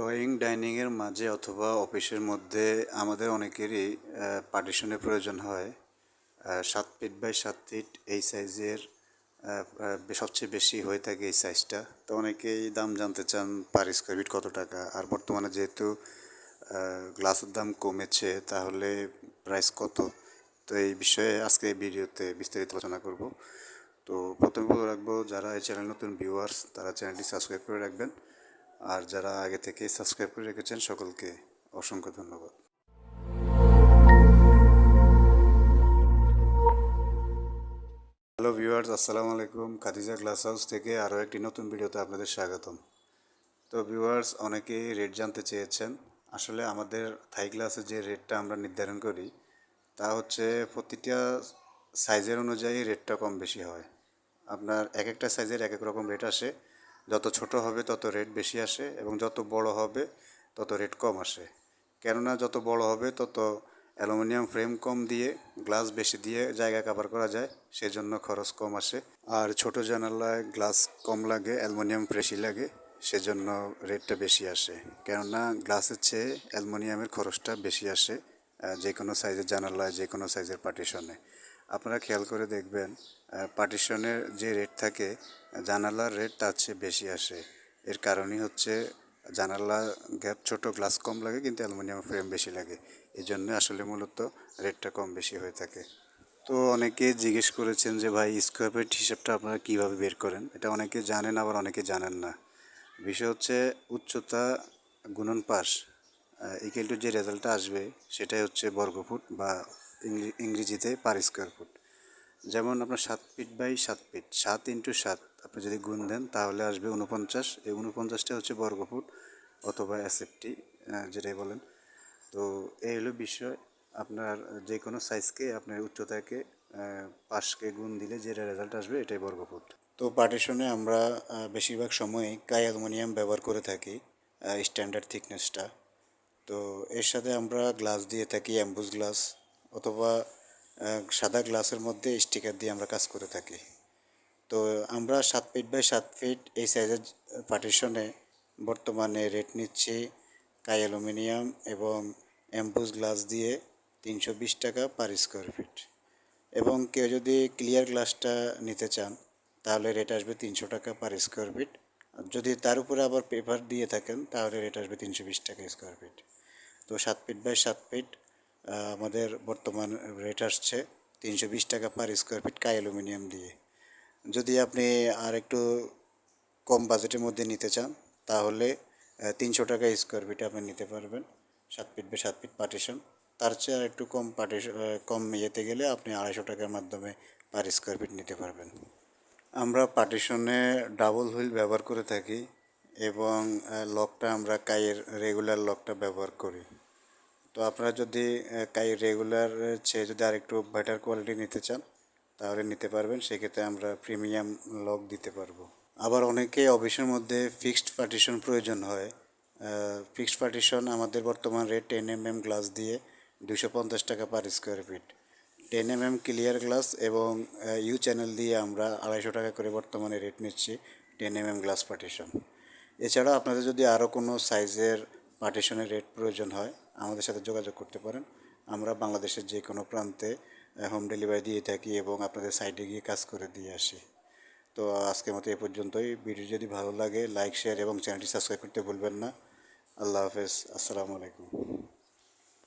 Drawing ডাইনিংয়ের মাঝে অথবা অফিসের মধ্যে আমাদের অনেকেরই পার্টিশনের প্রয়োজন হয়। সাত ফিট বাই সাত ফিট এই সাইজের সবচেয়ে বেশি হয়ে থাকে এই সাইজটা তো অনেকেই দাম জানতে চান পার স্কোয়ার ফিট কত টাকা। আর বর্তমানে যেহেতু গ্লাসের দাম কমেছে, তাহলে প্রাইস কত? তো এই বিষয়ে আজকে এই ভিডিওতে বিস্তারিত আলোচনা করব। তো প্রথমে বলে রাখব, যারা এই চ্যানেল নতুন ভিউয়ার্স তারা চ্যানেলটি সাবস্ক্রাইব করে রাখবেন। আর যারা আগে থেকে সাবস্ক্রাইব করে রেখেছেন সকলকে অসংখ্য ধন্যবাদ। হ্যালো ভিউয়ার্স, আসসালামু আলাইকুম। খাদিজা গ্লাস হাউস থেকে আরও একটি নতুন ভিডিওতে আপনাদের স্বাগতম। তো ভিউয়ার্স, অনেকেই রেট জানতে চেয়েছেন। আসলে আমাদের থাই গ্লাসের যে রেটটা আমরা নির্ধারণ করি, তা হচ্ছে প্রতিটা সাইজের অনুযায়ী রেটটা কম বেশি হয়। আপনার এক একটা সাইজের এক এক রকম রেট আসে। যত ছোট হবে তত রেট বেশি আসে এবং যত বড় হবে তত রেট কম আসে। কেননা যত বড় হবে তত অ্যালুমিনিয়াম ফ্রেম কম দিয়ে গ্লাস বেশি দিয়ে জায়গা কাভার করা যায়, সেজন্য খরচ কম আসে। আর ছোট জানালায় গ্লাস কম লাগে, অ্যালুমিনিয়াম বেশি লাগে, সেজন্য রেটটা বেশি আসে। কেননা গ্লাসের চেয়ে অ্যালুমিনিয়ামের খরচটা বেশি আসে যে কোনো সাইজের জানালায় যে কোনো সাইজের পার্টিশনে আপনারা খেয়াল করে দেখবেন পার্টিশনের যে রেট থাকে, জানালার রেট তার চেয়ে বেশি আসে। এর কারণই হচ্ছে জানালা গ্যাপ ছোট গ্লাস কম লাগে, কিন্তু অ্যালুমিনিয়াম ফ্রেম বেশি লাগে। এই জন্য আসলে মূলত রেটটা কম বেশি হয়ে থাকে। তো অনেকে জিজ্ঞেস করেছেন যে, ভাই স্কোয়ার ফিট হিসাবটা আপনারা কীভাবে বের করেন? এটা অনেকে জানেন, আবার অনেকে জানেন না। বিষয় হচ্ছে উচ্চতা গুণন পাশ ইকুয়াল টু যে রেজাল্টটা আসবে, সেটাই হচ্ছে বর্গফুট বা ইংরেজিতে পার স্কোয়ার ফুট যেমন আপনার সাত ফিট বাই সাত ফিট সাত ইন্টু সাত, আপনি যদি গুণ দেন তাহলে আসবে উনপঞ্চাশ এই উনপঞ্চাশটা হচ্ছে বর্গফুট অথবা এসএফটি যেটাই বলেন। তো এই হলো বিষয়। আপনার যে কোনো সাইজকে আপনার উচ্চতাকে পাশকে গুণ দিলে যে রেজাল্ট আসবে, এটাই বর্গফুট তো পার্টিশনে আমরা বেশিরভাগ সময়ই কাই অ্যালুমিনিয়াম ব্যবহার করে থাকি স্ট্যান্ডার্ড থিকনেসটা তো এর সাথে আমরা গ্লাস দিয়ে থাকি অ্যাম্বুস গ্লাস অথবা সাদা গ্লাসের মধ্যে স্টিকার দিয়ে আমরা কাজ করে থাকি। তো আমরা সাত ফিট বাই সাত ফিট এই সাইজের পার্টিশনে বর্তমানে রেট নিচ্ছি কাই অ্যালুমিনিয়াম এবং অ্যাম্বুস গ্লাস দিয়ে তিনশো বিশ টাকা পার স্কোয়ার ফিট এবং কেউ যদি ক্লিয়ার গ্লাসটা নিতে চান, তাহলে রেট আসবে তিনশো টাকা পার স্কোয়ার ফিট যদি তার উপরে আবার পেপার দিয়ে থাকেন, তাহলে রেট আসবে তিনশো বিশ টাকা স্কোয়ার ফিট তো সাত ফিট বাই সাত ফিট আমাদের বর্তমান রেট আসছে তিনশো বিশ টাকা পার স্কোয়ার ফিট কাই অ্যালুমিনিয়াম দিয়ে। যদি আপনি আর একটু কম বাজেটের মধ্যে নিতে চান, তাহলে তিনশো টাকা স্কোয়ার ফিটে আপনি নিতে পারবেন, সাত ফিট বাই সাত ফিট পার্টিশন তার চেয়ে আর একটু কম পার্টিশন কম ইয়েতে গেলে আপনি আড়াইশো টাকার মাধ্যমে পার স্কোয়ার ফিট নিতে পারবেন। আমরা পার্টিশনে ডাবল হুইল ব্যবহার করে থাকি এবং লকটা আমরা কাইয়ের রেগুলার লকটা ব্যবহার করি। তো আপনারা যদি কাই রেগুলার চেয়ে যদি আরেকটু বেটার কোয়ালিটি নিতে চান, তাহলে নিতে পারবেন। সেক্ষেত্রে আমরা প্রিমিয়াম লক দিতে পারব। আবার অনেকে অফিসের মধ্যে ফিক্সড পার্টিশন প্রয়োজন হয়। ফিক্সড পার্টিশন আমাদের বর্তমান rate ten M M glass দিয়ে দুশো পঞ্চাশ টাকা per square feet ten M M clear glass এবং ইউ চ্যানেল দিয়ে আমরা আড়াইশো টাকা করে বর্তমানে রেট নিচ্ছি ten M M glass partition এছাড়া আপনাদের যদি আরও কোনো সাইজের পার্টিশনের রেট প্রয়োজন হয়, আমাদের সাথে যোগাযোগ করতে পারেন। আমরা বাংলাদেশের যে কোনো প্রান্তে হোম ডেলিভারি দিয়ে থাকি এবং আপনাদের সাইডে গিয়ে কাজ করে দিয়ে আসি। তো আজকের মতো এ পর্যন্তই। ভিডিও যদি ভালো লাগে লাইক শেয়ার এবং চ্যানেলটি সাবস্ক্রাইব করতে ভুলবেন না। আল্লাহ হাফেজ। আসসালামু আলাইকুম।